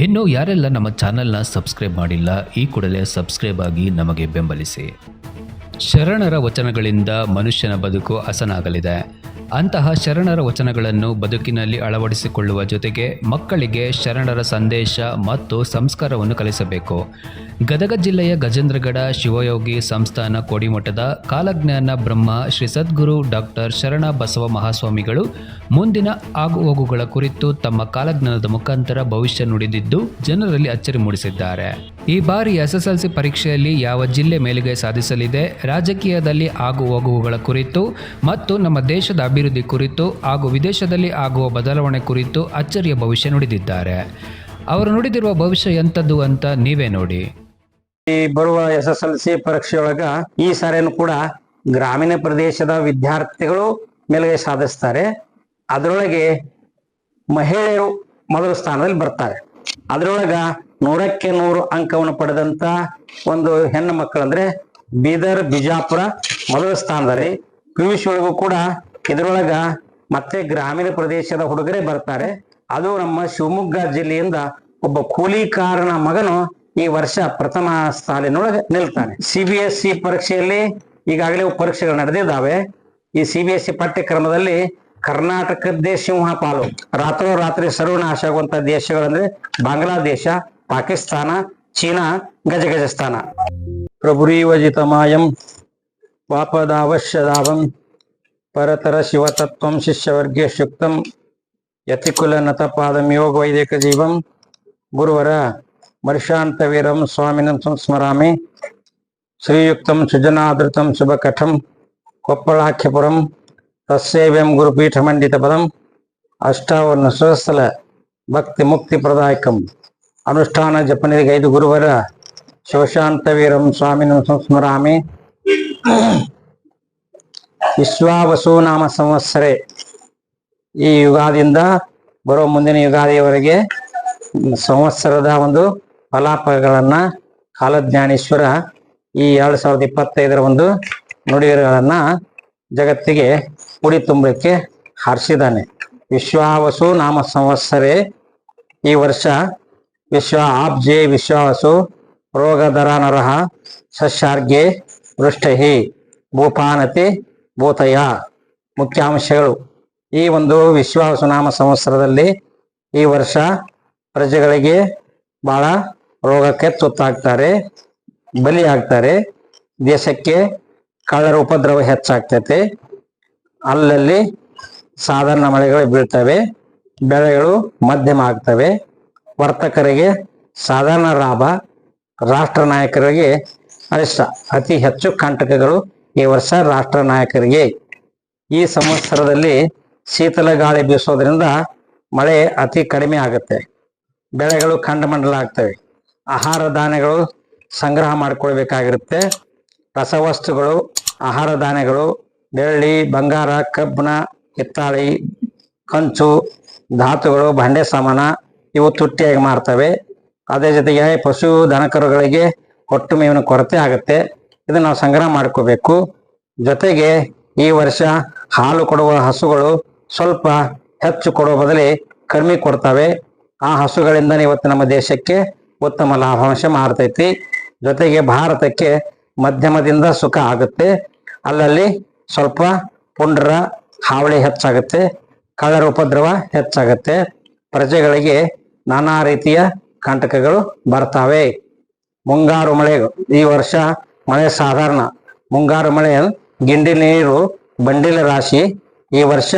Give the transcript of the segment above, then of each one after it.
ಇನ್ನು ಯಾರೆಲ್ಲ ನಮ್ಮ ಚಾನೆಲ್ನ ಸಬ್ಸ್ಕ್ರೈಬ್ ಮಾಡಿಲ್ಲ, ಈ ಕೂಡಲೇ ಸಬ್ಸ್ಕ್ರೈಬ್ ಆಗಿ ನಮಗೆ ಬೆಂಬಲಿಸಿ. ಶರಣರ ವಚನಗಳಿಂದ ಮನುಷ್ಯನ ಬದುಕು ಹಸನಾಗಲಿದೆ. ಅಂತಹ ಶರಣರ ವಚನಗಳನ್ನು ಬದುಕಿನಲ್ಲಿ ಅಳವಡಿಸಿಕೊಳ್ಳುವ ಜೊತೆಗೆ ಮಕ್ಕಳಿಗೆ ಶರಣರ ಸಂದೇಶ ಮತ್ತು ಸಂಸ್ಕಾರವನ್ನು ಕಲಿಸಬೇಕು. ಗದಗ ಜಿಲ್ಲೆಯ ಗಜೇಂದ್ರಗಡ ಶಿವಯೋಗಿ ಸಂಸ್ಥಾನ ಕೋಡಿಮಠದ ಕಾಲಜ್ಞಾನ ಬ್ರಹ್ಮ ಶ್ರೀ ಸದ್ಗುರು ಡಾಕ್ಟರ್ ಶರಣ ಬಸವ ಮಹಾಸ್ವಾಮಿಗಳು ಮುಂದಿನ ಆಗುಹೋಗುಗಳ ಕುರಿತು ತಮ್ಮ ಕಾಲಜ್ಞಾನದ ಮುಖಾಂತರ ಭವಿಷ್ಯ ನುಡಿದಿದ್ದು ಜನರಲ್ಲಿ ಅಚ್ಚರಿ ಮೂಡಿಸಿದ್ದಾರೆ. ಈ ಬಾರಿ ಎಸ್ಎಸ್ಎಲ್ಸಿ ಪರೀಕ್ಷೆಯಲ್ಲಿ ಯಾವ ಜಿಲ್ಲೆ ಮೇಲುಗೈ ಸಾಧಿಸಲಿದೆ, ರಾಜಕೀಯದಲ್ಲಿ ಆಗು ಹೋಗುವುಗಳ ಕುರಿತು ಮತ್ತು ನಮ್ಮ ದೇಶದ ಅಭಿವೃದ್ಧಿ ಕುರಿತು ಹಾಗೂ ವಿದೇಶದಲ್ಲಿ ಆಗುವ ಬದಲಾವಣೆ ಕುರಿತು ಅಚ್ಚರಿಯ ಭವಿಷ್ಯ ನುಡಿದಿದ್ದಾರೆ. ಅವರು ನುಡಿದಿರುವ ಭವಿಷ್ಯ ಎಂಥದ್ದು ಅಂತ ನೀವೇ ನೋಡಿ. ಈ ಬರುವ ಎಸ್ ಎಸ್ ಎಲ್ ಸಿ ಪರೀಕ್ಷೆಯೊಳಗ ಈ ಸಾರೆಯನ್ನು ಕೂಡ ಗ್ರಾಮೀಣ ಪ್ರದೇಶದ ವಿದ್ಯಾರ್ಥಿಗಳು ಮೇಲುಗೈ ಸಾಧಿಸ್ತಾರೆ. ಅದರೊಳಗೆ ಮಹಿಳೆಯರು ಮೊದಲ ಸ್ಥಾನದಲ್ಲಿ ಬರ್ತಾರೆ. ಅದರೊಳಗ ನೂರಕ್ಕೆ ನೂರು ಅಂಕವನ್ನು ಪಡೆದಂತ ಒಂದು ಹೆಣ್ಣು ಮಕ್ಕಳಂದ್ರೆ ಬೀದರ್, ಬಿಜಾಪುರ ಮೊದಲ ಸ್ಥಾನದಲ್ಲಿ. ಪಿ ಯು ಸಿ ಒಳಗೂ ಕೂಡ ಇದರೊಳಗ ಮತ್ತೆ ಗ್ರಾಮೀಣ ಪ್ರದೇಶದ ಹುಡುಗರೇ ಬರ್ತಾರೆ. ಅದು ನಮ್ಮ ಶಿವಮೊಗ್ಗ ಜಿಲ್ಲೆಯಿಂದ ಒಬ್ಬ ಕೂಲಿಕಾರನ ಮಗನು ಈ ವರ್ಷ ಪ್ರಥಮ ಸಾಲಿನೊಳಗೆ ನಿಲ್ತಾನೆ. ಸಿ ಬಿ ಎಸ್ ಸಿ ಪರೀಕ್ಷೆಯಲ್ಲಿ ಈಗಾಗಲೇ ಪರೀಕ್ಷೆಗಳು ನಡೆದಿದ್ದಾವೆ. ಈ ಸಿ ಬಿ ಎಸ್ ಸಿ ಪಠ್ಯಕ್ರಮದಲ್ಲಿ ಕರ್ನಾಟಕದ್ದೇ ಸಿಂಹ ಪಾಲು ರಾತ್ರೋರಾತ್ರಿ ಸರ್ವನಾಶ ಆಗುವಂತ ದೇಶಗಳಂದ್ರೆ ಬಾಂಗ್ಲಾದೇಶ, ಪಾಕಿಸ್ತಾನ, ಚೀನಾ, ಗಜಗಜಸ್ಥಾನ. ಪ್ರಭುರೀವಜಿತಮಾಯಂ ವಾಪದಾವಶ್ಯದಾವಂ ಪರತರ ಶಿವತತ್ವಂ ಶಿಷ್ಯವರ್ಗೆ ಶುಕ್ತಂ ಯತಿಕುಲ ನತಪಾದಂ ಯೋಗ ವೈದಿಕ ಜೀವಂ ಗುರುವರ ವರ್ಷಾಂತವೀರಂ ಸ್ವಾಮಿನಂ ಸಂಸ್ಮರಾಮಿ. ಶ್ರೀಯುಕ್ತಂ ಸುಜನಾದೃತಂ ಶುಭಕಠಂ ಕೊಪ್ಪಳಾಖ್ಯಪುರಂ ತಸ್ಸೇವ್ಯಂ ಗುರುಪೀಠಮಂಡಿತ ಪದಂ. ಅಷ್ಟಾವರ್ಣ ಸುರಸ್ಥಲ ಭಕ್ತಿ ಮುಕ್ತಿ ಪ್ರದಾಯಕಂ. ಅನುಷ್ಠಾನ ಜಪನಿಗೆ ಐದು ಗುರುವರ ಶಿವಶಾಂತವೀರಂ ಸ್ವಾಮಿನ ಸಂಸ್ಮರಾಮಿ. ವಿಶ್ವಾವಸು ನಾಮ ಸಂವತ್ಸರೆ. ಈ ಯುಗಾದಿಯಿಂದ ಬರೋ ಮುಂದಿನ ಯುಗಾದಿಯವರೆಗೆ ಸಂವತ್ಸರದ ಒಂದು ಫಲಾಫಲಗಳನ್ನ ಕಾಲಜ್ಞಾನೇಶ್ವರ ಈ ಎರಡು ಸಾವಿರದ ಇಪ್ಪತ್ತೈದರ ಒಂದು ನುಡಿಗಳನ್ನ ಜಗತ್ತಿಗೆ ಪುಡಿ ತುಂಬಲಿಕ್ಕೆ ಹಾರಿಸಿದ್ದಾನೆ. ವಿಶ್ವಾವಸು ನಾಮ ಸಂವತ್ಸರೆ. ಈ ವರ್ಷ ವಿಶ್ವ ಆಬ್ಜೆ ವಿಶ್ವಾವಸು ರೋಗಧರ ನರಹ ಸಸ್ಯಾರ್ಗೆ ವೃಷ್ಟಹಿ ಭೂಪಾನತಿ ಭೂತಯ ಮುಖ್ಯಾಂಶಗಳು. ಈ ಒಂದು ವಿಶ್ವ ಸುನಾಮ ಸಂವತ್ಸರದಲ್ಲಿ ಈ ವರ್ಷ ಪ್ರಜೆಗಳಿಗೆ ಬಹಳ ರೋಗಕ್ಕೆ ತುತ್ತಾಗ್ತಾರೆ, ಬಲಿಯಾಗ್ತಾರೆ. ದೇಶಕ್ಕೆ ಕಳ್ಳರ ಉಪದ್ರವ ಹೆಚ್ಚಾಗ್ತೈತೆ. ಅಲ್ಲಲ್ಲಿ ಸಾಧಾರಣ ಮಳೆಗಳು ಬೀಳ್ತವೆ, ಬೆಳೆಗಳು ಮಧ್ಯಮ ಆಗ್ತವೆ. ವರ್ತಕರಿಗೆ ಸಾಧಾರಣ ಲಾಭ, ರಾಷ್ಟ್ರ ನಾಯಕರಿಗೆ ಅನಿಷ್ಟ. ಅತಿ ಹೆಚ್ಚು ಕಂಟಕಗಳು ಈ ವರ್ಷ ರಾಷ್ಟ್ರ ನಾಯಕರಿಗೆ ಈ ಸಂವತ್ಸರದಲ್ಲಿ ಶೀತಲ ಗಾಳಿ ಬೀಸೋದ್ರಿಂದ ಮಳೆ ಅತಿ ಕಡಿಮೆ ಆಗುತ್ತೆ. ಬೆಳೆಗಳು ಖಂಡಮಂಡಲ ಆಗ್ತವೆ. ಆಹಾರ ಧಾನ್ಯಗಳು ಸಂಗ್ರಹ ಮಾಡಿಕೊಳ್ಬೇಕಾಗಿರುತ್ತೆ. ರಸವಸ್ತುಗಳು, ಆಹಾರ ಧಾನ್ಯಗಳು, ಬೆಳ್ಳಿ, ಬಂಗಾರ, ಕಬ್ಬಿಣ, ಹಿತ್ತಾಳಿ, ಕಂಚು, ಧಾತುಗಳು, ಬಂಡೆ ಸಾಮಾನ ಇವು ತುಟ್ಟಿಯಾಗಿ ಮಾರ್ತವೆ. ಅದೇ ಜೊತೆಗೆ ಪಶು, ದನಕರುಗಳಿಗೆ ಹೊಟ್ಟು ಮೇವಿನ ಕೊರತೆ ಆಗುತ್ತೆ. ಇದನ್ನ ನಾವು ಸಂಗ್ರಹ ಮಾಡ್ಕೋಬೇಕು. ಜೊತೆಗೆ ಈ ವರ್ಷ ಹಾಲು ಕೊಡುವ ಹಸುಗಳು ಸ್ವಲ್ಪ ಹೆಚ್ಚು ಕೊಡುವ ಬದಲಿ ಕಡಿಮೆ ಕೊಡ್ತವೆ. ಆ ಹಸುಗಳಿಂದ ಇವತ್ತು ನಮ್ಮ ದೇಶಕ್ಕೆ ಉತ್ತಮ ಲಾಭಾಂಶ ಮಾರ್ತೈತಿ. ಜೊತೆಗೆ ಭಾರತಕ್ಕೆ ಮಧ್ಯಮದಿಂದ ಸುಖ ಆಗುತ್ತೆ. ಅಲ್ಲಲ್ಲಿ ಸ್ವಲ್ಪ ಪುಂಡ್ರ ಹಾವಳಿ ಹೆಚ್ಚಾಗುತ್ತೆ. ಕಳ್ಳರ ಉಪದ್ರವ ಹೆಚ್ಚಾಗುತ್ತೆ. ಪ್ರಜೆಗಳಿಗೆ ನಾನಾ ರೀತಿಯ ಕಂಟಕಗಳು ಬರ್ತಾವೆ. ಮುಂಗಾರು ಮಳೆ ಈ ವರ್ಷ ಮಳೆ ಸಾಧಾರಣ. ಮುಂಗಾರು ಮಳೆ, ಗಿಂಡಿ ನೀರು, ಬಂಡಿಲ ರಾಶಿ, ಈ ವರ್ಷ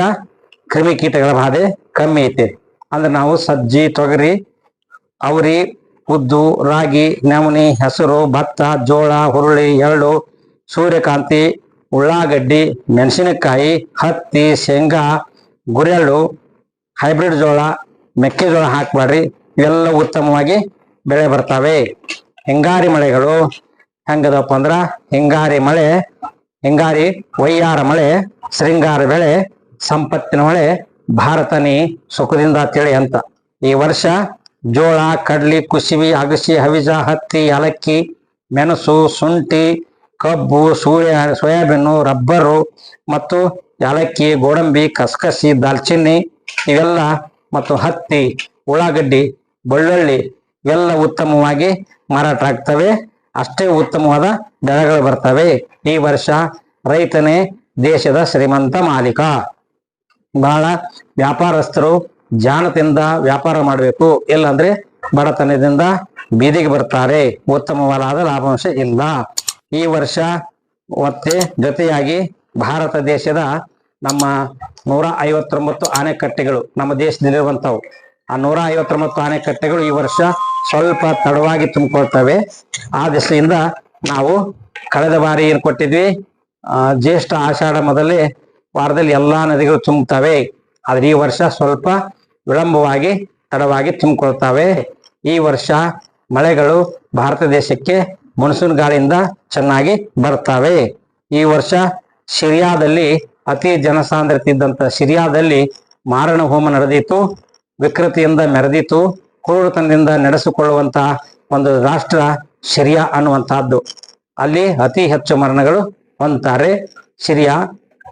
ಕ್ರಿಮಿಕೀಟಗಳ ಬಾಧೆ ಕಮ್ಮಿ ಐತೆ. ಅಂದ್ರೆ ನಾವು ಸಜ್ಜಿ, ತೊಗರಿ, ಅವರಿ, ಉದ್ದು, ರಾಗಿ, ನವಣಿ, ಹೆಸರು, ಭತ್ತ, ಜೋಳ, ಹುರುಳಿ, ಎಳ್ಳು, ಸೂರ್ಯಕಾಂತಿ, ಉಳ್ಳಾಗಡ್ಡಿ, ಮೆಣಸಿನಕಾಯಿ, ಹತ್ತಿ, ಶೇಂಗಾ, ಗುರೆಳ್ಳು, ಹೈಬ್ರಿಡ್ ಜೋಳ, ಮೆಕ್ಕೆಜೋಳ ಹಾಕಬೇಡ್ರಿ ಇವೆಲ್ಲ ಉತ್ತಮವಾಗಿ ಬೆಳೆ ಬರ್ತವೆ. ಹಿಂಗಾರಿ ಮಳೆಗಳು? ಹೆಂಗದಪ್ಪ ಅಂದ್ರ ಹಿಂಗಾರಿ ಮಳೆ, ಹಿಂಗಾರಿ ವೈಯಾರ ಮಳೆ, ಶೃಂಗಾರ ಬೆಳೆ, ಸಂಪತ್ತಿನ ಮಳೆ ಭಾರತನಿ ಸುಖದಿಂದ ತಿಳಿ ಅಂತ. ಈ ವರ್ಷ ಜೋಳ, ಕಡ್ಲಿ ಕುಸಿವಿ ಅಗಸಿ, ಹವಿಜ, ಹತ್ತಿ ಏಲಕ್ಕಿ ಮೆಣಸು, ಶುಂಠಿ, ಕಬ್ಬು, ಸೂರ್ಯ, ಸೋಯಾಬೀನು, ರಬ್ಬರು ಮತ್ತು ಏಲಕ್ಕಿ ಗೋಡಂಬಿ, ಕಸಕಸಿ, ದಾಲ್ಚಿನ್ನಿ ಇವೆಲ್ಲ ಮತ್ತು ಹತ್ತಿ, ಉಳ್ಳಾಗಡ್ಡಿ, ಬೆಳ್ಳುಳ್ಳಿ ಇವೆಲ್ಲ ಉತ್ತಮವಾಗಿ ಮಾರಾಟ ಆಗ್ತವೆ. ಅಷ್ಟೇ ಉತ್ತಮವಾದ ಬೆಳೆಗಳು ಬರ್ತವೆ. ಈ ವರ್ಷ ರೈತನೇ ದೇಶದ ಶ್ರೀಮಂತ ಮಾಲೀಕ. ಬಹಳ ವ್ಯಾಪಾರಸ್ಥರು ಜಾನದಿಂದ ವ್ಯಾಪಾರ ಮಾಡಬೇಕು. ಇಲ್ಲಾಂದ್ರೆ ಬಡತನದಿಂದ ಬೀದಿಗೆ ಬರ್ತಾರೆ. ಉತ್ತಮವಾದ ಲಾಭಾಂಶ ಇಲ್ಲ. ಈ ವರ್ಷ ಮತ್ತೆ ಜೊತೆಯಾಗಿ ಭಾರತ ದೇಶದ ನಮ್ಮ ನೂರ ಐವತ್ತೊಂಬತ್ತು ಆಣೆಕಟ್ಟೆಗಳು ನಮ್ಮ ದೇಶದಲ್ಲಿರುವಂತವು ಆ ನೂರ ಐವತ್ತೊಂಬತ್ತು ಆಣೆಕಟ್ಟೆಗಳು ಈ ವರ್ಷ ಸ್ವಲ್ಪ ತಡವಾಗಿ ತುಂಬಿಕೊಳ್ತವೆ. ಆ ದಿಸೆಯಿಂದ ನಾವು ಕಳೆದ ಬಾರಿ ಏನು ಕೊಟ್ಟಿದ್ವಿ? ಜ್ಯೇಷ್ಠ ಆಷಾಢ ಮೊದಲೇ ವಾರದಲ್ಲಿ ಎಲ್ಲಾ ನದಿಗಳು ತುಂಬುತ್ತವೆ ಆದ್ರೆ ಈ ವರ್ಷ ಸ್ವಲ್ಪ ವಿಳಂಬವಾಗಿ ತಡವಾಗಿ ತುಂಬಿಕೊಳ್ತವೆ. ಈ ವರ್ಷ ಮಳೆಗಳು ಭಾರತ ದೇಶಕ್ಕೆ ಮುನ್ಸೂನ್ ಗಾಳಿಯಿಂದ ಚೆನ್ನಾಗಿ ಬರ್ತವೆ ಈ ವರ್ಷ ಸಿರಿಯಾದಲ್ಲಿ ಅತಿ ಜನಸಾಂದ್ರತೆ ಇದ್ದಂತ ಸಿರಿಯಾದಲ್ಲಿ ಮಾರಣ ಹೋಮ ನಡೆದಿತ್ತು. ವಿಕೃತಿಯಿಂದ ಮೆರೆದಿತು ಕ್ರೂರತನದಿಂದ ನಡೆಸಿಕೊಳ್ಳುವಂತಹ ಒಂದು ರಾಷ್ಟ್ರ ಸಿರಿಯಾ ಅನ್ನುವಂತಹದ್ದು. ಅಲ್ಲಿ ಅತಿ ಹೆಚ್ಚು ಮರಣಗಳು ಹೊಂದ್ತಾರೆ ಸಿರಿಯಾ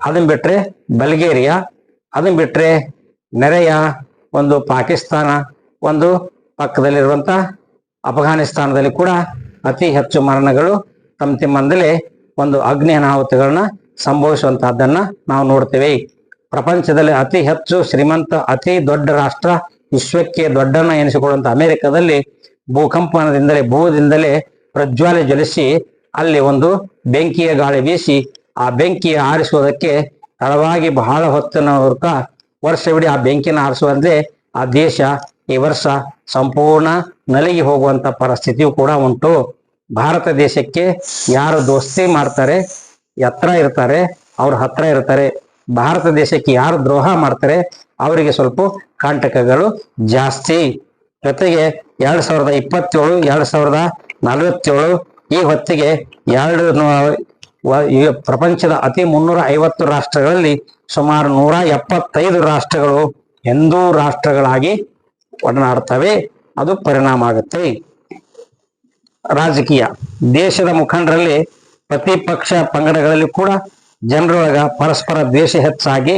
ಅದನ್ನ ಬಿಟ್ರೆ ಬಲ್ಗೇರಿಯಾ ಅದನ್ನ ಬಿಟ್ರೆ ನೆರೆಯ ಒಂದು ಪಾಕಿಸ್ತಾನ, ಒಂದು ಪಕ್ಕದಲ್ಲಿರುವಂತ ಅಫ್ಘಾನಿಸ್ತಾನದಲ್ಲಿ ಕೂಡ ಅತಿ ಹೆಚ್ಚು ಮರಣಗಳು ತಮ್ಮ ತಿಮ್ಮಂದಲೇ ಒಂದು ಅಗ್ನಿ ಅನಾಹುತಗಳನ್ನ ಸಂಭವಿಸುವಂತಹದ್ದನ್ನ ನಾವು ನೋಡ್ತೇವೆ. ಪ್ರಪಂಚದಲ್ಲಿ ಅತಿ ಹೆಚ್ಚು ಶ್ರೀಮಂತ, ಅತಿ ದೊಡ್ಡ ರಾಷ್ಟ್ರ ವಿಶ್ವಕ್ಕೆ ದೊಡ್ಡನ ಎನಿಸಿಕೊಳ್ಳುವಂತ ಅಮೆರಿಕದಲ್ಲಿ ಭೂಕಂಪನದಿಂದಲೇ, ಭೂದಿಂದಲೇ ಪ್ರಜ್ವಾಲೆ ಜಲಿಸಿ ಅಲ್ಲಿ ಒಂದು ಬೆಂಕಿಯ ಗಾಳಿ ಬೀಸಿ ಆ ಬೆಂಕಿ ಆರಿಸುವುದಕ್ಕೆ ತಡವಾಗಿ ಬಹಳ ಹೊತ್ತಿನ ವರ್ಷ ವರ್ಷವಿಡೀ ಆ ಬೆಂಕಿನ ಆರಿಸುವಂತೆ ಆ ದೇಶ ಈ ವರ್ಷ ಸಂಪೂರ್ಣ ನಲಗಿ ಹೋಗುವಂತ ಪರಿಸ್ಥಿತಿಯು ಕೂಡ ಉಂಟು. ಭಾರತ ದೇಶಕ್ಕೆ ಯಾರು ದೋಸ್ತಿ ಮಾಡ್ತಾರೆ, ಎತ್ತರ ಇರ್ತಾರೆ, ಅವ್ರ ಹತ್ರ ಇರ್ತಾರೆ. ಭಾರತ ದೇಶಕ್ಕೆ ಯಾರು ದ್ರೋಹ ಮಾಡ್ತಾರೆ, ಅವರಿಗೆ ಸ್ವಲ್ಪ ಕಾಂಟಕಗಳು ಜಾಸ್ತಿ. ಜೊತೆಗೆ ಎರಡ್ ಸಾವಿರದ ಇಪ್ಪತ್ತೇಳು, ಎರಡ್ ಸಾವಿರದ ನಲವತ್ತೇಳು, ಈ ಹೊತ್ತಿಗೆ ಎರಡು ಪ್ರಪಂಚದ ಅತಿ ಮುನ್ನೂರ ಐವತ್ತು ರಾಷ್ಟ್ರಗಳಲ್ಲಿ ಸುಮಾರು ನೂರ ಎಪ್ಪತ್ತೈದು ರಾಷ್ಟ್ರಗಳು ಹಿಂದೂ ರಾಷ್ಟ್ರಗಳಾಗಿ ಒಡನಾಡ್ತವೆ. ಅದು ಪರಿಣಾಮ ಆಗುತ್ತೆ. ರಾಜಕೀಯ. ದೇಶದ ಮುಖಂಡರಲ್ಲಿ ಪ್ರತಿಪಕ್ಷ ಪಂಗಡಗಳಲ್ಲಿ ಕೂಡ ಜನರೊಳಗ ಪರಸ್ಪರ ದ್ವೇಷ ಹೆಚ್ಚಾಗಿ,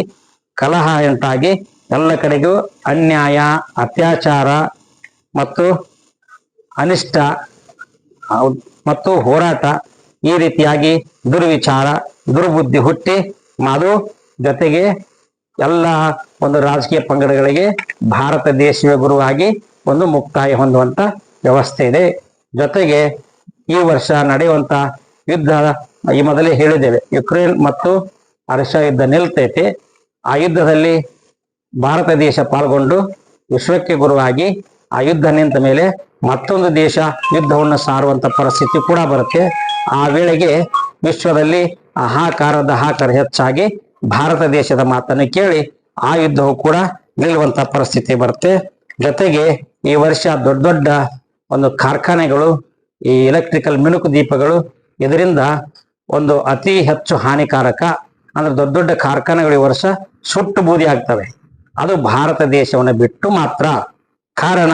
ಕಲಹ ಉಂಟಾಗಿ ಎಲ್ಲ ಕಡೆಗೂ ಅನ್ಯಾಯ, ಅತ್ಯಾಚಾರ ಮತ್ತು ಅನಿಷ್ಟ ಮತ್ತು ಹೋರಾಟ ಈ ರೀತಿಯಾಗಿ ದುರ್ವಿಚಾರ, ದುರ್ಬುದ್ಧಿ ಹುಟ್ಟಿ ಅದು ಜೊತೆಗೆ ಎಲ್ಲ ಒಂದು ರಾಜಕೀಯ ಪಂಗಡಗಳಿಗೆ ಭಾರತ ದೇಶವೇ ಗುರುವಾಗಿ ಒಂದು ಮುಕ್ತಾಯ ಹೊಂದುವಂತ ವ್ಯವಸ್ಥೆ ಇದೆ. ಜೊತೆಗೆ ಈ ವರ್ಷ ನಡೆಯುವಂತ ಯುದ್ಧ ಈ ಮೊದಲೇ ಹೇಳಿದ್ದೇವೆ, ಯುಕ್ರೇನ್ ಮತ್ತು ರಷ್ಯಾ ಯುದ್ಧ ನಿಲ್ತೈತಿ. ಆ ಯುದ್ಧದಲ್ಲಿ ಭಾರತ ದೇಶ ಪಾಲ್ಗೊಂಡು ವಿಶ್ವಕ್ಕೆ ಗುರುವಾಗಿ ಆ ಯುದ್ಧ ನಿಂತ ಮೇಲೆ ಮತ್ತೊಂದು ದೇಶ ಯುದ್ಧವನ್ನು ಸಾರುವಂತ ಪರಿಸ್ಥಿತಿ ಕೂಡ ಬರುತ್ತೆ. ಆ ವೇಳೆಗೆ ವಿಶ್ವದಲ್ಲಿ ಅಹಾಕಾರದ ಹಾಕರ ಹೆಚ್ಚಾಗಿ ಭಾರತ ದೇಶದ ಮಾತನ್ನು ಕೇಳಿ ಆ ಯುದ್ಧವು ಕೂಡ ನಿಲ್ಲುವಂತ ಪರಿಸ್ಥಿತಿ ಬರುತ್ತೆ. ಜೊತೆಗೆ ಈ ವರ್ಷ ದೊಡ್ಡ ದೊಡ್ಡ ಒಂದು ಕಾರ್ಖಾನೆಗಳು, ಈ ಎಲೆಕ್ಟ್ರಿಕಲ್ ಮಿಣುಕು ದೀಪಗಳು ಇದರಿಂದ ಒಂದು ಅತಿ ಹೆಚ್ಚು ಹಾನಿಕಾರಕ, ಅಂದ್ರೆ ದೊಡ್ಡ ದೊಡ್ಡ ಕಾರ್ಖಾನೆಗಳು ವರ್ಷ ಸುಟ್ಟು ಬೂದಿ ಆಗ್ತವೆ. ಅದು ಭಾರತ ದೇಶವನ್ನು ಬಿಟ್ಟು ಮಾತ್ರ. ಕಾರಣ,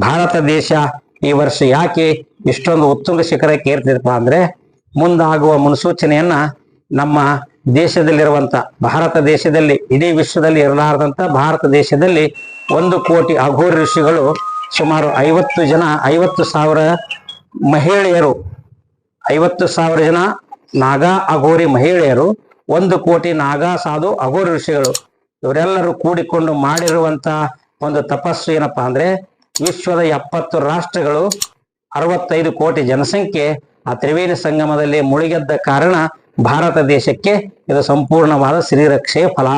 ಭಾರತ ದೇಶ ಈ ವರ್ಷ ಯಾಕೆ ಇಷ್ಟೊಂದು ಉತ್ತುಂಗ ಶಿಖರಕ್ಕೆ ಏರ್ತಿದಪ್ಪ ಅಂದ್ರೆ, ಮುಂದಾಗುವ ಮುನ್ಸೂಚನೆಯನ್ನ ನಮ್ಮ ದೇಶದಲ್ಲಿರುವಂತ, ಭಾರತ ದೇಶದಲ್ಲಿ, ಇಡೀ ವಿಶ್ವದಲ್ಲಿ ಇರಲಾರದಂತ ಭಾರತ ದೇಶದಲ್ಲಿ ಒಂದು ಕೋಟಿ ಅಘೋರ ಋಷಿಗಳು ಸುಮಾರು ಐವತ್ತು ಜನ, ಐವತ್ತು ಸಾವಿರ ಮಹಿಳೆಯರು, ಐವತ್ತು ಸಾವಿರ ಜನ ನಾಗಾ ಅಘೋರಿ ಮಹಿಳೆಯರು ಒಂದು ಕೋಟಿ ನಾಗಾ ಸಾಧು ಅಘೋರಿ ಋಷಿಗಳು. ಇವರೆಲ್ಲರೂ ಕೂಡಿಕೊಂಡು ಮಾಡಿರುವಂತ ಒಂದು ತಪಸ್ಸು ಏನಪ್ಪಾ ಅಂದ್ರೆ ವಿಶ್ವದ ಎಪ್ಪತ್ತು ರಾಷ್ಟ್ರಗಳು ಅರವತ್ತೈದು ಕೋಟಿ ಜನಸಂಖ್ಯೆ ಆ ತ್ರಿವೇಣಿ ಸಂಗಮದಲ್ಲಿ ಮುಳುಗೆದ್ದ ಕಾರಣ ಭಾರತ ದೇಶಕ್ಕೆ ಇದು ಸಂಪೂರ್ಣವಾದ ಶ್ರೀರಕ್ಷೆಯ ಫಲ.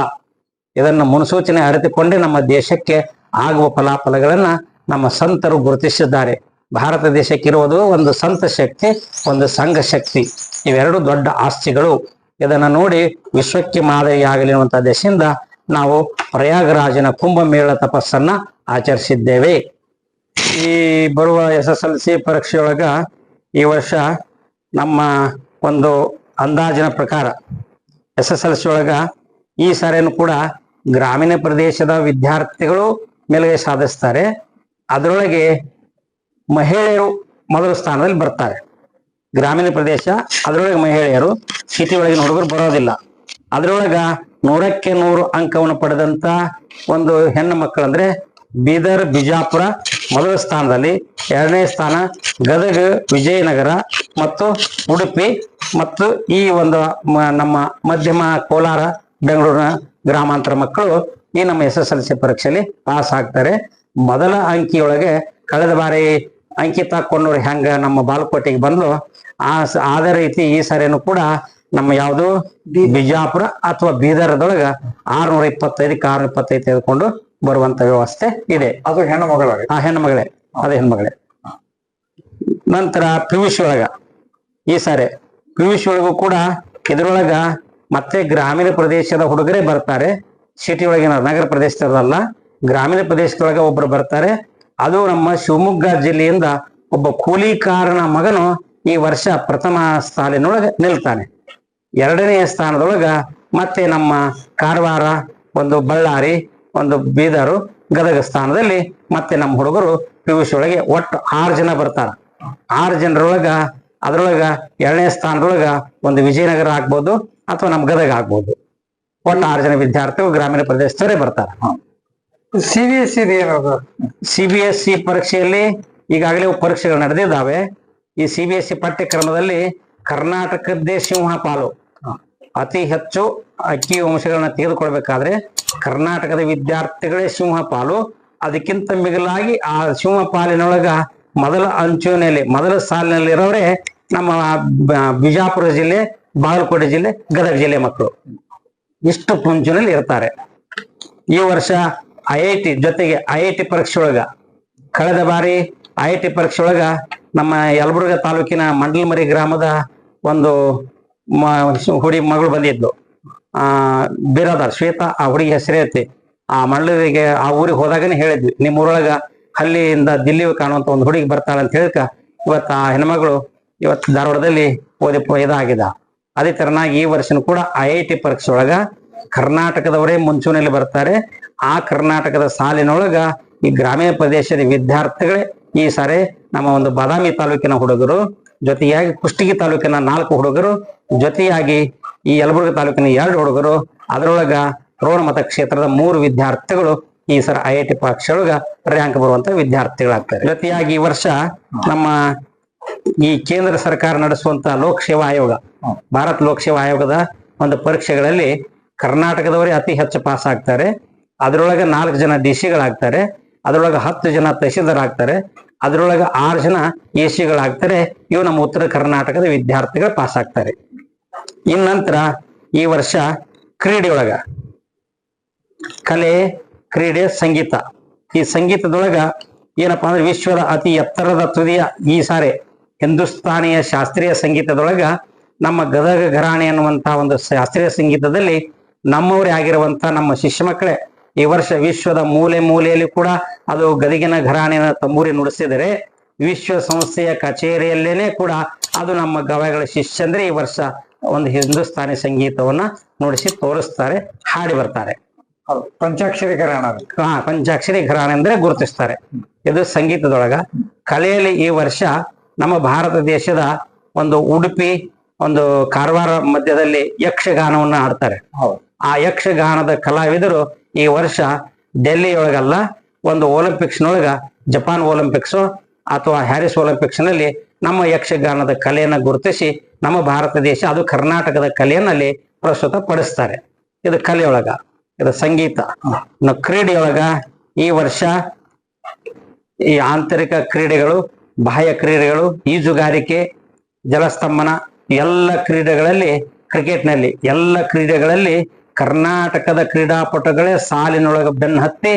ಇದನ್ನು ಮುನ್ಸೂಚನೆ ಅರಿತುಕೊಂಡೇ ನಮ್ಮ ದೇಶಕ್ಕೆ ಆಗುವ ಫಲಾಫಲಗಳನ್ನು ನಮ್ಮ ಸಂತರು ಗುರುತಿಸಿದ್ದಾರೆ. ಭಾರತ ದೇಶಕ್ಕಿರುವುದು ಒಂದು ಸಂತ ಶಕ್ತಿ, ಒಂದು ಸಂಘ ಶಕ್ತಿ. ಇವೆರಡು ದೊಡ್ಡ ಆಸ್ತಿಗಳು. ಇದನ್ನ ನೋಡಿ ವಿಶ್ವಕ್ಕೆ ಮಾದರಿಯಾಗಲಿ ಅನ್ನುವಂಥ ದೇಶದಿಂದ ನಾವು ಪ್ರಯಾಗರಾಜನ ಕುಂಭಮೇಳ ತಪಸ್ಸನ್ನ ಆಚರಿಸಿದ್ದೇವೆ. ಈ ಬರುವ ಎಸ್ ಎಸ್ ಎಲ್ ಸಿ ಪರೀಕ್ಷೆಯೊಳಗ ಈ ವರ್ಷ ನಮ್ಮ ಒಂದು ಅಂದಾಜಿನ ಪ್ರಕಾರ ಎಸ್ ಎಸ್ ಎಲ್ ಸಿ ಒಳಗ ಈ ಸಾರಿಯನ್ನು ಕೂಡ ಗ್ರಾಮೀಣ ಪ್ರದೇಶದ ವಿದ್ಯಾರ್ಥಿಗಳು ಮೇಲುಗೈ ಸಾಧಿಸ್ತಾರೆ. ಅದರೊಳಗೆ ಮಹಿಳೆಯರು ಮೊದಲ ಸ್ಥಾನದಲ್ಲಿ ಬರ್ತಾರೆ. ಗ್ರಾಮೀಣ ಪ್ರದೇಶ, ಅದರೊಳಗೆ ಮಹಿಳೆಯರು ಸಿಟಿ ಒಳಗಿನ ಹುಡುಗರು ಬರೋದಿಲ್ಲ. ಅದರೊಳಗ ನೂರಕ್ಕೆ ನೂರು ಅಂಕವನ್ನು ಪಡೆದಂತ ಒಂದು ಹೆಣ್ಣು ಮಕ್ಕಳಂದ್ರೆ ಬೀದರ್, ಬಿಜಾಪುರ ಮೊದಲ ಸ್ಥಾನದಲ್ಲಿ, ಎರಡನೇ ಸ್ಥಾನ ಗದಗ, ವಿಜಯನಗರ ಮತ್ತು ಉಡುಪಿ ಮತ್ತು ಈ ಒಂದು ನಮ್ಮ ಮಧ್ಯಮ ಕೋಲಾರ, ಬೆಂಗಳೂರಿನ ಗ್ರಾಮಾಂತರ ಮಕ್ಕಳು ಈ ನಮ್ಮ ಎಸ್ ಎಸ್ ಎಲ್ ಸಿ ಪರೀಕ್ಷೆಯಲ್ಲಿ ಪಾಸ್ ಆಗ್ತಾರೆ. ಮೊದಲ ಅಂಕಿಯೊಳಗೆ ಕಳೆದ ಬಾರಿ ಅಂಕಿತ ಕೊನ್ನೂರು ಹೆಂಗ ನಮ್ಮ ಬಾಲಕೋಟೆಗೆ ಬಂದು ಆ ಅದೇ ರೀತಿ ಈ ಸಾರಿನೂ ಕೂಡ ನಮ್ಮ ಯಾವುದು ಬಿಜಾಪುರ ಅಥವಾ ಬೀದರದೊಳಗ ಆರ್ನೂರ ಇಪ್ಪತ್ತೈದಕ್ಕೆ ಆರ್ನೂರ ಇಪ್ಪತ್ತೈದು ತೆಗೆದುಕೊಂಡು ಬರುವಂತ ವ್ಯವಸ್ಥೆ ಇದೆ. ಅದು ಹೆಣ್ಣು ಮಗಳಾಗಿ ಆ ಹೆಣ್ಮಗಳೇ ಅದೇ ಹೆಣ್ಮಗಳೇ ನಂತರ ಪಿಯುಷ್ ಒಳಗ. ಈ ಸಾರಿ ಪಿಯುಷ್ ಒಳಗೂ ಕೂಡ ಇದ್ರೊಳಗ ಮತ್ತೆ ಗ್ರಾಮೀಣ ಪ್ರದೇಶದ ಹುಡುಗರೇ ಬರ್ತಾರೆ. ಸಿಟಿ ಒಳಗಿನ ನಗರ ಪ್ರದೇಶದಲ್ಲ ಗ್ರಾಮೀಣ ಪ್ರದೇಶದೊಳಗ ಒಬ್ರು ಬರ್ತಾರೆ. ಅದು ನಮ್ಮ ಶಿವಮೊಗ್ಗ ಜಿಲ್ಲೆಯಿಂದ ಒಬ್ಬ ಕೂಲಿಕಾರನ ಮಗನು ಈ ವರ್ಷ ಪ್ರಥಮ ಸಾಲಿನೊಳಗೆ ನಿಲ್ತಾನೆ. ಎರಡನೆಯ ಸ್ಥಾನದೊಳಗ ಮತ್ತೆ ನಮ್ಮ ಕಾರವಾರ, ಒಂದು ಬಳ್ಳಾರಿ, ಒಂದು ಬೀದರು ಗದಗ ಸ್ಥಾನದಲ್ಲಿ ಮತ್ತೆ ನಮ್ಮ ಹುಡುಗರು ಪಿಯುಷ್ ಒಳಗೆ ಒಟ್ಟು ಆರು ಜನ ಬರ್ತಾರ. ಆರು ಜನರೊಳಗ ಅದರೊಳಗ ಎರಡನೇ ಸ್ಥಾನದೊಳಗ ಒಂದು ವಿಜಯನಗರ ಆಗ್ಬೋದು ಅಥವಾ ನಮ್ಮ ಗದಗ ಆಗ್ಬೋದು. ಒಟ್ಟು ಆರು ಜನ ವಿದ್ಯಾರ್ಥಿಗಳು ಗ್ರಾಮೀಣ ಪ್ರದೇಶದವರೇ ಬರ್ತಾರ. C B S C B S C ಪರೀಕ್ಷೆಯಲ್ಲಿ ಈಗಾಗಲೇ ಪರೀಕ್ಷೆಗಳು ನಡೆದಿದ್ದಾವೆ. ಈ ಸಿ ಬಿ ಎಸ್ ಸಿ ಪಠ್ಯಕ್ರಮದಲ್ಲಿ ಕರ್ನಾಟಕದ್ದೇ ಸಿಂಹ ಪಾಲು. ಅತಿ ಹೆಚ್ಚು ಅಕ್ಕಿ ಅಂಶಗಳನ್ನ ತೆಗೆದುಕೊಳ್ಬೇಕಾದ್ರೆ ಕರ್ನಾಟಕದ ವಿದ್ಯಾರ್ಥಿಗಳೇ ಸಿಂಹ ಪಾಲು. ಅದಕ್ಕಿಂತ ಮಿಗಿಲಾಗಿ ಆ ಸಿಂಹ ಪಾಲಿನೊಳಗ ಮೊದಲ ಅಂಚುನಲ್ಲಿ ಮೊದಲ ಸಾಲಿನಲ್ಲಿರೋರೇ ನಮ್ಮ ಬಿಜಾಪುರ ಜಿಲ್ಲೆ, ಬಾಗಲಕೋಟೆ ಜಿಲ್ಲೆ, ಗದಗ ಜಿಲ್ಲೆ ಮಕ್ಕಳು. ಇಷ್ಟು ಮುಂಚೂನಲ್ಲಿ ಇರ್ತಾರೆ. ಈ ವರ್ಷ ಐ ಜೊತೆಗೆ ಐ ಐ ಟಿ ಪರೀಕ್ಷೆ ಒಳಗ ಕಳೆದ ಬಾರಿ ಐ ಐ ಟಿ ಪರೀಕ್ಷೆ ಒಳಗ ನಮ್ಮ ಯಲಬುರ್ಗ ತಾಲೂಕಿನ ಮಂಡಲಮರಿ ಗ್ರಾಮದ ಒಂದು ಹುಡಿ ಮಗಳು ಬಂದಿದ್ಲು. ಆ, ಬಿರಾದಾರ್, ಶ್ವೇತಾ, ಆ ಹುಡುಗಿ ಹೆಸರೇ ಐತಿ. ಆ ಮಂಡಲಿಗೆ ಆ ಊರಿಗೆ ಹೋದಾಗನೇ ಹೇಳಿದ್ವಿ. ನಿಮ್ಮ ಊರೊಳಗ ಹಳ್ಳಿಯಿಂದ ದಿಲ್ಲಿ ಕಾಣುವಂತ ಒಂದು ಹುಡುಗಿ ಬರ್ತಾಳೆ ಅಂತ ಹೇಳಕ ಇವತ್ತು ಆ ಹೆಣ್ಮಗಳು ಇವತ್ತು ಧಾರವಾಡದಲ್ಲಿ ಓದಿ ಇದಾಗಿದ ಅದೇ ತರನಾಗಿ ಈ ವರ್ಷನೂ ಕೂಡ ಐ ಐ ಟಿ ಪರೀಕ್ಷೆ ಒಳಗ ಕರ್ನಾಟಕದವರೇ ಮುಂಚೂಣಿಯಲ್ಲಿ ಬರ್ತಾರೆ. ಆ ಕರ್ನಾಟಕದ ಸಾಲಿನೊಳಗ ಈ ಗ್ರಾಮೀಣ ಪ್ರದೇಶದ ವಿದ್ಯಾರ್ಥಿಗಳೇ ಈ ಸಾರಿ ನಮ್ಮ ಒಂದು ಬಾದಾಮಿ ತಾಲೂಕಿನ ಹುಡುಗರು, ಜೊತೆಯಾಗಿ ಕುಷ್ಟಗಿ ತಾಲೂಕಿನ ನಾಲ್ಕು ಹುಡುಗರು, ಜೊತೆಯಾಗಿ ಈ ಯಲಬುರ್ಗ ತಾಲೂಕಿನ ಎರಡು ಹುಡುಗರು, ಅದರೊಳಗ ರೋಣ ಮತಕ್ಷೇತ್ರದ ಮೂರು ವಿದ್ಯಾರ್ಥಿಗಳು ಈ ಸರ ಐ ಐ ಟಿ ಪರೀಕ್ಷೆಯೊಳಗ ರ್ಯಾಂಕ್ ಬರುವಂತ ವಿದ್ಯಾರ್ಥಿಗಳಾಗ್ತಾರೆ. ಜೊತೆಯಾಗಿ ಈ ವರ್ಷ ನಮ್ಮ ಈ ಕೇಂದ್ರ ಸರ್ಕಾರ ನಡೆಸುವಂತ ಲೋಕಸೇವಾ ಆಯೋಗ, ಭಾರತ ಲೋಕಸೇವಾ ಆಯೋಗದ ಒಂದು ಪರೀಕ್ಷೆಗಳಲ್ಲಿ ಕರ್ನಾಟಕದವರೇ ಅತಿ ಹೆಚ್ಚು ಪಾಸ್ ಆಗ್ತಾರೆ. ಅದರೊಳಗೆ ನಾಲ್ಕು ಜನ ಡಿ ಸಿಗಳಾಗ್ತಾರೆ ಅದರೊಳಗೆ ಹತ್ತು ಜನ ತಹಶೀಲ್ದಾರ್ ಆಗ್ತಾರೆ. ಅದರೊಳಗೆ ಆರು ಜನ ಎ ಸಿಗಳಾಗ್ತಾರೆ ಇವು ನಮ್ಮ ಉತ್ತರ ಕರ್ನಾಟಕದ ವಿದ್ಯಾರ್ಥಿಗಳು ಪಾಸ್ ಆಗ್ತಾರೆ. ಇನ್ ನಂತರ ಈ ವರ್ಷ ಕ್ರೀಡೆಯೊಳಗ. ಕಲೆ, ಕ್ರೀಡೆ, ಸಂಗೀತ. ಈ ಸಂಗೀತದೊಳಗ ಏನಪ್ಪಾ ಅಂದ್ರೆ ವಿಶ್ವದ ಅತಿ ಎತ್ತರದ ತುದಿಯ ಈ ಸಾರಿ ಹಿಂದೂಸ್ತಾನಿಯ ಶಾಸ್ತ್ರೀಯ ಸಂಗೀತದೊಳಗ ನಮ್ಮ ಗದಗ ಘರಾಣೆ ಅನ್ನುವಂತಹ ಒಂದು ಶಾಸ್ತ್ರೀಯ ಸಂಗೀತದಲ್ಲಿ ನಮ್ಮವರೇ ಆಗಿರುವಂತ ನಮ್ಮ ಶಿಷ್ಯ ಮಕ್ಕಳೇ ಈ ವರ್ಷ ವಿಶ್ವದ ಮೂಲೆ ಮೂಲೆಯಲ್ಲಿ ಕೂಡ ಅದು ಗದಗಿನ ಘರಾಣಿನ ತಂಬೂರಿ ನುಡಿಸಿದರೆ ವಿಶ್ವ ಸಂಸ್ಥೆಯ ಕಚೇರಿಯಲ್ಲೇನೆ ಕೂಡ ಅದು ನಮ್ಮ ಗವಾಯಿಗಳ ಶಿಷ್ಯಂದ್ರೆ ಈ ವರ್ಷ ಒಂದು ಹಿಂದೂಸ್ತಾನಿ ಸಂಗೀತವನ್ನ ನುಡಿಸಿ ತೋರಿಸ್ತಾರೆ ಹಾಡಿ ಬರ್ತಾರೆ. ಹೌದು ಪಂಚಾಕ್ಷರಿ ಘರಾಣ. ಹಾ ಪಂಚಾಕ್ಷರಿ ಘರಾಣ ಅಂದ್ರೆ ಗುರುತಿಸ್ತಾರೆ. ಇದು ಸಂಗೀತದೊಳಗ. ಕಲೆಯಲ್ಲಿ ಈ ವರ್ಷ ನಮ್ಮ ಭಾರತ ದೇಶದ ಒಂದು ಉಡುಪಿ ಒಂದು ಕಾರವಾರ ಮಧ್ಯದಲ್ಲಿ ಯಕ್ಷಗಾನವನ್ನ ಆಡ್ತಾರೆ ಹೌದು. ಆ ಯಕ್ಷಗಾನದ ಕಲಾವಿದರು ಈ ವರ್ಷ ಡೆಲ್ಲಿಯೊಳಗಲ್ಲ, ಒಂದು ಒಲಿಂಪಿಕ್ಸ್ನೊಳಗ, ಜಪಾನ್ ಒಲಿಂಪಿಕ್ಸ್ ಅಥವಾ ಹ್ಯಾರಿಸ್ ಒಲಿಂಪಿಕ್ಸ್ನಲ್ಲಿ ನಮ್ಮ ಯಕ್ಷಗಾನದ ಕಲೆಯನ್ನು ಗುರುತಿಸಿ ನಮ್ಮ ಭಾರತ ದೇಶ, ಅದು ಕರ್ನಾಟಕದ ಕಲೆಯನ್ನಲ್ಲಿ ಪ್ರಸ್ತುತ ಪಡಿಸ್ತಾರೆ. ಇದು ಕಲೆಯೊಳಗ, ಇದು ಸಂಗೀತ. ಕ್ರೀಡೆಯೊಳಗ ಈ ವರ್ಷ ಈ ಆಂತರಿಕ ಕ್ರೀಡೆಗಳು, ಬಾಹ್ಯ ಕ್ರೀಡೆಗಳು, ಈಜುಗಾರಿಕೆ, ಜಲಸ್ತಂಭನ, ಎಲ್ಲ ಕ್ರೀಡೆಗಳಲ್ಲಿ, ಕ್ರಿಕೆಟ್ನಲ್ಲಿ ಎಲ್ಲ ಕ್ರೀಡೆಗಳಲ್ಲಿ ಕರ್ನಾಟಕದ ಕ್ರೀಡಾಪಟುಗಳೇ ಸಾಲಿನೊಳಗೆ ಬೆನ್ನಹತ್ತಿ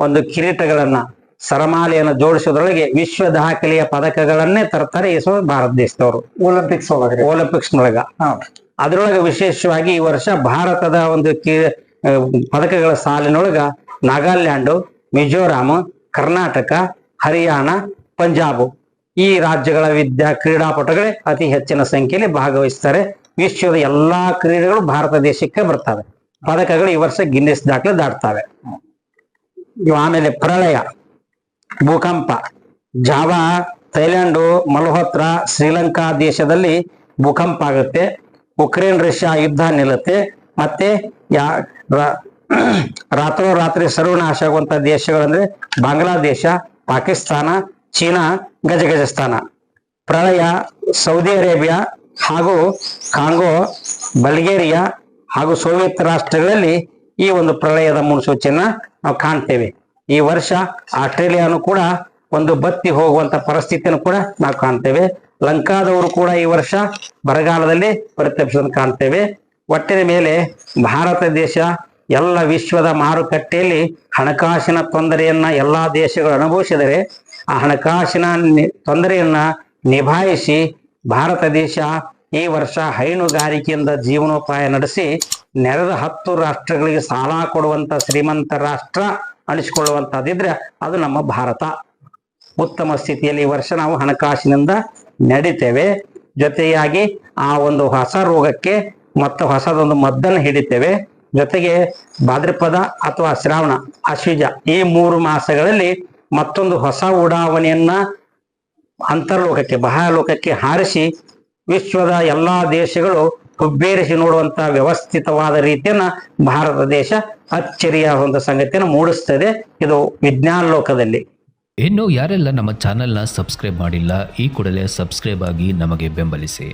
ಒಂದು ಕಿರೀಟಗಳನ್ನ ಸರಮಾಲೆಯನ್ನು ಜೋಡಿಸೋದ್ರೊಳಗೆ ವಿಶ್ವ ದಾಖಲೆಯ ಪದಕಗಳನ್ನೇ ತರ್ತಾರೆ ಈ ಭಾರತ ದೇಶದವರು. ಒಲಿಂಪಿಕ್ಸ್ ಒಳಗೆ ಒಲಿಂಪಿಕ್ಸ್ನೊಳಗ ಹಾ ಅದರೊಳಗೆ ವಿಶೇಷವಾಗಿ ಈ ವರ್ಷ ಭಾರತದ ಒಂದು ಕಿ ಪದಕಗಳ ಸಾಲಿನೊಳಗ ನಾಗಾಲ್ಯಾಂಡು ಮಿಜೋರಾಮ್ ಕರ್ನಾಟಕ ಹರಿಯಾಣ ಪಂಜಾಬ್ ಈ ರಾಜ್ಯಗಳ ವಿದ್ಯಾ ಕ್ರೀಡಾಪಟುಗಳೇ ಅತಿ ಹೆಚ್ಚಿನ ಸಂಖ್ಯೆಯಲ್ಲಿ ಭಾಗವಹಿಸ್ತಾರೆ. ವಿಶ್ವದ ಎಲ್ಲಾ ಕ್ರೀಡೆಗಳು ಭಾರತ ದೇಶಕ್ಕೆ ಬರ್ತವೆ. ಪದಕಗಳು ಈ ವರ್ಷ ಗಿನ್ನಿಸ್ ದಾಖಲೆ ದಾಟ್ತವೆ. ಆಮೇಲೆ ಪ್ರಳಯ, ಭೂಕಂಪ, ಜಾವಾ, ಥೈಲ್ಯಾಂಡು, ಮಲ್ಹೋತ್ರ, ಶ್ರೀಲಂಕಾ ದೇಶದಲ್ಲಿ ಭೂಕಂಪ ಆಗುತ್ತೆ. ಉಕ್ರೇನ್, ರಷ್ಯಾ ಯುದ್ಧ ನಿಲ್ಲುತ್ತೆ. ಮತ್ತೆ ಯಾ ರಾತ್ರಿ ರಾತ್ರೋರಾತ್ರಿ ಸರ್ವನಾಶ ಆಗುವಂತ ದೇಶಗಳಂದ್ರೆ ಬಾಂಗ್ಲಾದೇಶ, ಪಾಕಿಸ್ತಾನ, ಚೀನಾ ಗಜಗಜಸ್ತಾನ ಪ್ರಳಯ, ಸೌದಿ ಅರೇಬಿಯಾ ಹಾಗೂ ಕಾಂಗೋ, ಬಲ್ಗೇರಿಯಾ ಹಾಗೂ ಸೋವಿಯತ್ ರಾಷ್ಟ್ರಗಳಲ್ಲಿ ಈ ಒಂದು ಪ್ರಳಯದ ಮುನ್ಸೂಚನೆಯನ್ನ ನಾವು ಕಾಣ್ತೇವೆ. ಈ ವರ್ಷ ಆಸ್ಟ್ರೇಲಿಯಾನು ಕೂಡ ಒಂದು ಬತ್ತಿ ಹೋಗುವಂತ ಪರಿಸ್ಥಿತಿಯನ್ನು ಕೂಡ ನಾವು ಕಾಣ್ತೇವೆ. ಲಂಕಾದವರು ಕೂಡ ಈ ವರ್ಷ ಬರಗಾಲದಲ್ಲಿ ಪರಿತಪಿಸೋದನ್ನು ಕಾಣ್ತೇವೆ. ಒಟ್ಟಿನ ಮೇಲೆ ಭಾರತ ದೇಶ ಎಲ್ಲ ವಿಶ್ವದ ಮಾರುಕಟ್ಟೆಯಲ್ಲಿ ಹಣಕಾಸಿನ ತೊಂದರೆಯನ್ನ ಎಲ್ಲಾ ದೇಶಗಳು ಅನುಭವಿಸಿದರೆ ಆ ಹಣಕಾಸಿನ ತೊಂದರೆಯನ್ನ ನಿಭಾಯಿಸಿ ಭಾರತ ದೇಶ ಈ ವರ್ಷ ಹೈನುಗಾರಿಕೆಯಿಂದ ಜೀವನೋಪಾಯ ನಡೆಸಿ ನೆರೆದ ಹತ್ತು ರಾಷ್ಟ್ರಗಳಿಗೆ ಸಾಲ ಕೊಡುವಂತ ಶ್ರೀಮಂತ ರಾಷ್ಟ್ರ ಅನಿಸಿಕೊಳ್ಳುವಂತದಿದ್ರೆ ಅದು ನಮ್ಮ ಭಾರತ. ಉತ್ತಮ ಸ್ಥಿತಿಯಲ್ಲಿ ಈ ವರ್ಷ ನಾವು ಹಣಕಾಸಿನಿಂದ ನಡಿತೇವೆ. ಜೊತೆಯಾಗಿ ಆ ಒಂದು ಹೊಸ ರೋಗಕ್ಕೆ ಮತ್ತು ಹೊಸದೊಂದು ಮದ್ದನ್ನು ಹಿಡಿತೇವೆ. ಜೊತೆಗೆ ಭಾದ್ರಪದ ಅಥವಾ ಶ್ರಾವಣ, ಅಶ್ವಿಜ ಈ ಮೂರು ಮಾಸಗಳಲ್ಲಿ ಮತ್ತೊಂದು ಹೊಸ ಉಡಾವಣೆಯನ್ನ ಅಂತರ್ಲೋಕಕ್ಕೆ, ಬಾಹ್ಯಲೋಕಕ್ಕೆ ಹಾರಿಸಿ ವಿಶ್ವದ ಎಲ್ಲಾ ದೇಶಗಳು ಹುಬ್ಬೇರಿಸಿ ನೋಡುವಂತಹ ವ್ಯವಸ್ಥಿತವಾದ ರೀತಿಯನ್ನ ಭಾರತ ದೇಶ ಅಚ್ಚರಿಯ ಒಂದು ಸಂಗತಿಯನ್ನು ಮೂಡಿಸ್ತದೆ. ಇದು ವಿಜ್ಞಾನ ಲೋಕದಲ್ಲಿ. ಇನ್ನು ಯಾರೆಲ್ಲ ನಮ್ಮ ಚಾನೆಲ್ನ ಸಬ್ಸ್ಕ್ರೈಬ್ ಮಾಡಿಲ್ಲ, ಈ ಕೂಡಲೇ ಸಬ್ಸ್ಕ್ರೈಬ್ ಆಗಿ ನಮಗೆ ಬೆಂಬಲಿಸಿ.